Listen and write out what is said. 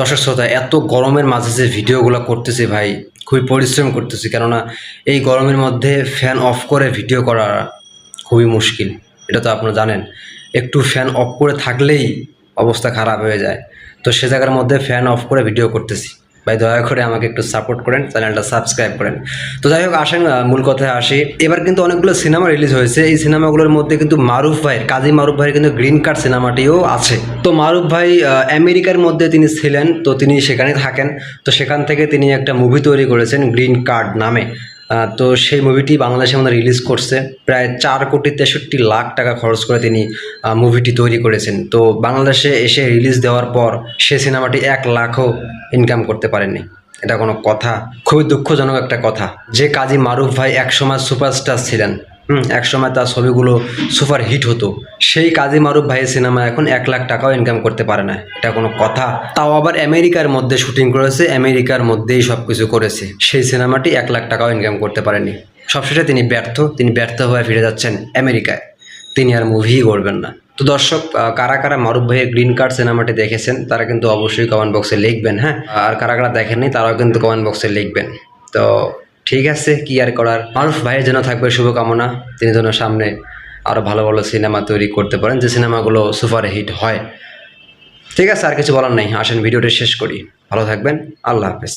দর্শক শ্রোতা, এত গরমের মাঝে যে ভিডিওগুলো করতেছি ভাই, খুবই পরিশ্রম করতেছি। কেননা এই গরমের মধ্যে ফ্যান অফ করে ভিডিও করা খুবই মুশকিল, এটা তো আপনারা জানেন। একটু ফ্যান অফ করে থাকলেই অবস্থা খারাপ হয়ে যায়। তো সে জায়গার মধ্যে ফ্যান অফ করে ভিডিও করতেছি। ভাই, দয়া করে আমাকে একটু সাপোর্ট করেন চ্যানেলটা সাবস্ক্রাইব করেন। তো যাই হোক, আসেন মূল কথায় আসি। এবার কিন্তু অনেকগুলো সিনেমা রিলিজ হয়েছে। এই সিনেমাগুলোর মধ্যে কিন্তু মারুফ ভাইয়ের, কাজী মারুফ ভাইয়ের কিন্তু গ্রিন কার্ড সিনেমাটিও আছে। তো মারুফ ভাই আমেরিকার মধ্যে তিনি ছিলেন, তো তিনি সেখানে থাকেন। তো সেখান থেকে তিনি একটা মুভি তৈরি করেছেন গ্রিন কার্ড নামে। তো সেই মুভিটি বাংলাদেশে আমাদের রিলিজ করছে। প্রায় চার কোটি তেষট্টি লাখ টাকা খরচ করে তিনি মুভিটি তৈরি করেছেন। তো বাংলাদেশে এসে রিলিজ দেওয়ার পর সে সিনেমাটি এক লাখও ইনকাম করতে পারেনি এটা কোনো কথা। খুবই দুঃখজনক একটা কথা। যে কাজী মারুফ ভাই একসময় সুপারস্টার ছিলেন। একসময় তার ছবিগুলো সুপার হিট হতো। সেই কাজী মারুফ ভাইয়ের সিনেমা এখন এক লাখ টাকাও ইনকাম করতে পারে না। এটা কোনো কথা। তাও আবার আমেরিকার মধ্যে শুটিং করেছে, আমেরিকার মধ্যেই সব কিছু করেছে। সেই সিনেমাটি এক লাখ টাকাও ইনকাম করতে পারেনি। সবশেষে তিনি ব্যর্থ। তিনি ব্যর্থ হয়ে ফিরে যাচ্ছেন আমেরিকায়। তিনি আর মুভিই করবেন না। তো দর্শক কারা কারা মারুফ ভাইয়ের গ্রিন কার্ড সিনেমাটি দেখেছেন, তারা কিন্তু অবশ্যই কমেন্ট বক্সে লিখবেন হ্যাঁ? আর কারা কারা দেখেননি, তারাও কিন্তু কমেন্ট বক্সে লিখবেন। তো ঠিক আছে, কি আর করার? মারুফ ভাইয়ের জন্য থাকবে শুভকামনা। তিনি যেন সামনে আরও ভালো ভালো সিনেমা তৈরি করতে পারেন, যে সিনেমাগুলো সুপার হিট হয়। ঠিক আছে, আর কিছু বলার নেই। আসেন, ভিডিওটি শেষ করি। ভালো থাকবেন। আল্লাহ হাফেজ।